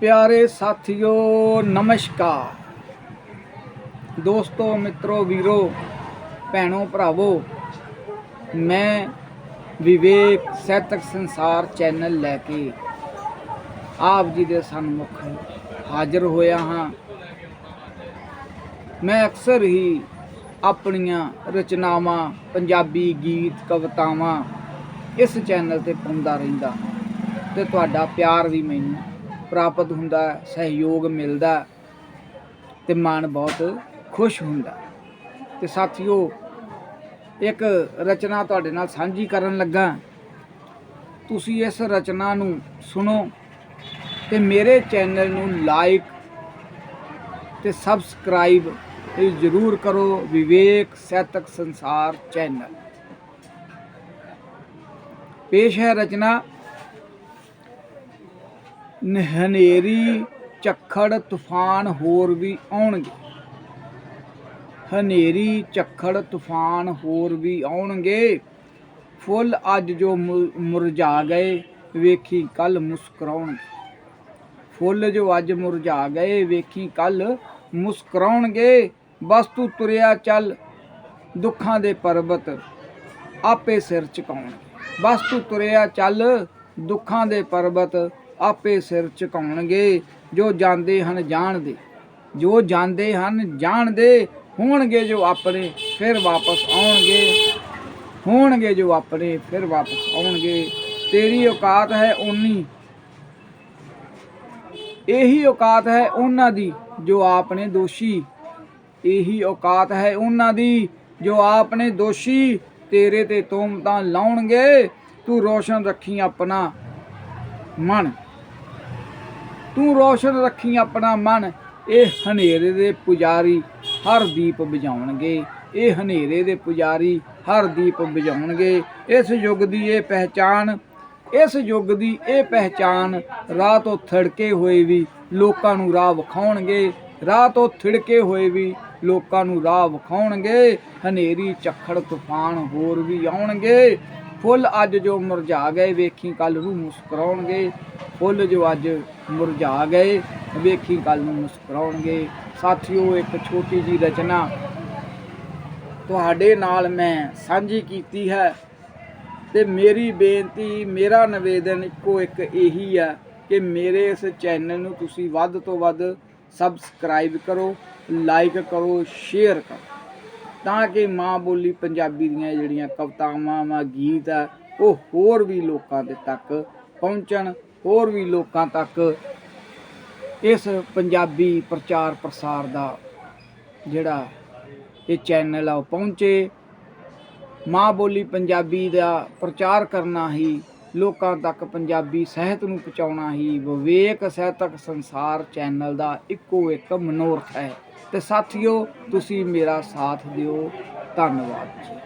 ਪਿਆਰੇ ਸਾਥੀਓ, ਨਮਸਕਾਰ। ਦੋਸਤੋ, ਮਿੱਤਰੋ, ਵੀਰੋ, ਭੈਣੋ, ਭਰਾਵੋ, ਮੈਂ ਵਿਵੇਕ ਸਹਿਤਕ ਸੰਸਾਰ ਚੈਨਲ ਲੈ ਕੇ ਆਪ ਜੀ ਦੇ ਸਨਮੁਖ ਹਾਜ਼ਰ ਹੋਇਆ ਹਾਂ। ਮੈਂ ਅਕਸਰ ਹੀ ਆਪਣੀਆਂ ਰਚਨਾਵਾਂ, ਪੰਜਾਬੀ ਗੀਤ, ਕਵਿਤਾਵਾਂ ਇਸ ਚੈਨਲ ਤੇ ਪਾਉਂਦਾ ਰਹਿੰਦਾ ਹਾਂ ਤੇ ਤੁਹਾਡਾ ਪਿਆਰ ਵੀ ਮੈਨੂੰ ਪ੍ਰਾਪਤ ਹੁੰਦਾ, ਸਹਿਯੋਗ ਮਿਲਦਾ ਹੈ ਤੇ ਮਨ ਬਹੁਤ ਖੁਸ਼ ਹੁੰਦਾ ਹੈ। ਤੇ ਸਾਥੀਓ, ਇੱਕ ਰਚਨਾ ਤੁਹਾਡੇ ਨਾਲ ਸਾਂਝੀ ਕਰਨ ਲੱਗਾ ਤੁਸੀਂ ਇਸ ਰਚਨਾ ਨੂੰ ਸੁਣੋ ਤੇ ਮੇਰੇ ਚੈਨਲ ਨੂੰ ਲਾਈਕ ਤੇ ਸਬਸਕ੍ਰਾਈਬ ਇਹ ਜ਼ਰੂਰ ਕਰੋ, ਵਿਵੇਕ ਸਹਿਤਕ ਸੰਸਾਰ ਚੈਨਲ ਪੇਸ਼ ਹੈ ਰਚਨਾ ਹਨੇਰੀ ਝੱਖੜ ਤੂਫਾਨ ਹੋਰ ਵੀ ਆਉਣਗੇ। ਹਨੇਰੀ ਝੱਖੜ ਤੂਫਾਨ ਹੋਰ ਵੀ ਆਉਣਗੇ। ਫੁੱਲ ਅੱਜ ਜੋ ਮੁਰਝਾ ਗਏ, ਵੇਖੀ ਕੱਲ ਮੁਸਕਰਾਉਣਗੇ। ਫੁੱਲ ਜੋ ਅੱਜ ਮੁਰਝਾ ਗਏ, ਵੇਖੀ ਕੱਲ ਮੁਸਕਰਾਉਣਗੇ। ਬਸ ਤੂੰ ਤੁਰਿਆ ਚੱਲ, ਦੁੱਖਾਂ ਦੇ ਪਰਬਤ ਆਪੇ ਸਿਰ ਝੁਕਾਉਣਗੇ। ਬਸ ਤੂੰ ਤੁਰਿਆ ਚੱਲ, ਦੁੱਖਾਂ ਦੇ ਪਰਬਤ ਆਪੇ ਸਿਰ ਝੁਕਾਉਣਗੇ, ਜੋ ਜਾਂਦੇ ਹਨ ਜਾਣਦੇ। ਜੋ ਜਾਂਦੇ ਹਨ ਜਾਣਦੇ, ਹੋਣਗੇ ਜੋ ਆਪਣੇ, ਫਿਰ ਵਾਪਸ ਆਉਣਗੇ। ਹੋਣਗੇ ਜੋ ਆਪਣੇ, ਫਿਰ ਵਾਪਸ ਆਉਣਗੇ। ਤੇਰੀ ਔਕਾਤ ਹੈ ਉਨੀ ਇਹੀ ਔਕਾਤ ਹੈ ਉਹਨਾਂ ਦੀ, ਜੋ ਆਪਨੇ ਦੋਸ਼ੀ। ਇਹੀ ਔਕਾਤ ਹੈ ਉਹਨਾਂ ਦੀ, ਜੋ ਆਪਨੇ ਦੋਸ਼ੀ। ਤੇਰੇ ਤੇ ਤੋਮਤਾਂ ਲਾਉਣਗੇ, ਤੂੰ ਰੋਸ਼ਨ ਰੱਖੀ ਆਪਣਾ ਮਨ। ਤੂੰ ਰੋਸ਼ਨ ਰੱਖੀ ਆਪਣਾ ਮਨ। ਇਹ ਹਨੇਰੇ ਦੇ ਪੁਜਾਰੀ ਹਰ ਦੀਪ ਬੁਝਾਉਣਗੇ। ਇਹ ਹਨੇਰੇ ਦੇ ਪੁਜਾਰੀ ਹਰ ਦੀਪ ਬੁਝਾਉਣਗੇ। ਇਸ ਯੁੱਗ ਦੀ ਇਹ ਪਹਿਚਾਨ ਇਸ ਯੁੱਗ ਦੀ ਇਹ ਪਹਿਚਾਨ ਰਾਹ ਤੋਂ ਥੜਕੇ ਹੋਏ ਵੀ ਲੋਕਾਂ ਨੂੰ ਰਾਹ ਵਿਖਾਉਣਗੇ। ਰਾਹ ਤੋਂ ਥਿੜਕੇ ਹੋਏ ਵੀ ਲੋਕਾਂ ਨੂੰ ਰਾਹ ਵਿਖਾਉਣਗੇ। ਹਨੇਰੀ ਚੱਖੜ ਤੂਫਾਨ ਹੋਰ ਵੀ ਆਉਣਗੇ। ਫੁੱਲ ਅੱਜ ਜੋ ਮੁਰਝਾ ਗਏ ਵੇਖੀ ਕੱਲ ਨੂੰ ਮੁਸਕਰਾਉਣਗੇ। ਫੁੱਲ ਜੋ ਅੱਜ ਮੁਰਝਾ ਗਏ, ਵੇਖੀ ਕੱਲ ਨੂੰ ਮੁਸਕਰਾਉਣਗੇ। ਸਾਥੀਓ, ਇੱਕ ਛੋਟੀ ਜੀ ਰਚਨਾ ਤੁਹਾਡੇ ਨਾਲ ਮੈਂ ਸਾਂਝੀ ਕੀਤੀ ਹੈ ਤੇ ਮੇਰੀ ਬੇਨਤੀ, ਮੇਰਾ ਨਿਵੇਦਨ ਇੱਕੋ ਇੱਕ ਇਹੀ ਹੈ ਕਿ ਮੇਰੇ ਇਸ ਚੈਨਲ ਨੂੰ ਤੁਸੀਂ ਵੱਧ ਤੋਂ ਵੱਧ ਸਬਸਕ੍ਰਾਈਬ ਕਰੋ, ਲਾਈਕ ਕਰੋ, ਸ਼ੇਅਰ ਕਰੋ, ਤਾਂ ਕਿ ਮਾਂ ਬੋਲੀ ਪੰਜਾਬੀ ਦੀਆਂ ਜਿਹੜੀਆਂ ਕਵਿਤਾਵਾਂ ਵਾ, ਗੀਤ ਆ, ਉਹ ਹੋਰ ਵੀ ਲੋਕਾਂ ਦੇ ਤੱਕ ਪਹੁੰਚਣ। ਹੋਰ ਵੀ ਲੋਕਾਂ ਤੱਕ ਇਸ ਪੰਜਾਬੀ ਪ੍ਰਚਾਰ ਪ੍ਰਸਾਰ ਦਾ ਜਿਹੜਾ ਇਹ ਚੈਨਲ ਆ, ਉਹ ਪਹੁੰਚੇ। ਮਾਂ ਬੋਲੀ ਪੰਜਾਬੀ ਦਾ ਪ੍ਰਚਾਰ ਕਰਨਾ ਹੀ, ਲੋਕਾਂ ਤੱਕ ਪੰਜਾਬੀ ਸਾਹਿਤ ਨੂੰ ਪਹੁੰਚਾਉਣਾ ਹੀ, ਵਿਵੇਕ ਸਾਹਿਤਕ ਸੰਸਾਰ ਚੈਨਲ ਦਾ ਇੱਕੋ ਇੱਕ ਮਨੋਰਥ ਹੈ। ਤੇ ਸਾਥੀਓ, ਤੁਸੀਂ ਮੇਰਾ ਸਾਥ ਦਿਓ। ਧੰਨਵਾਦ ਜੀ।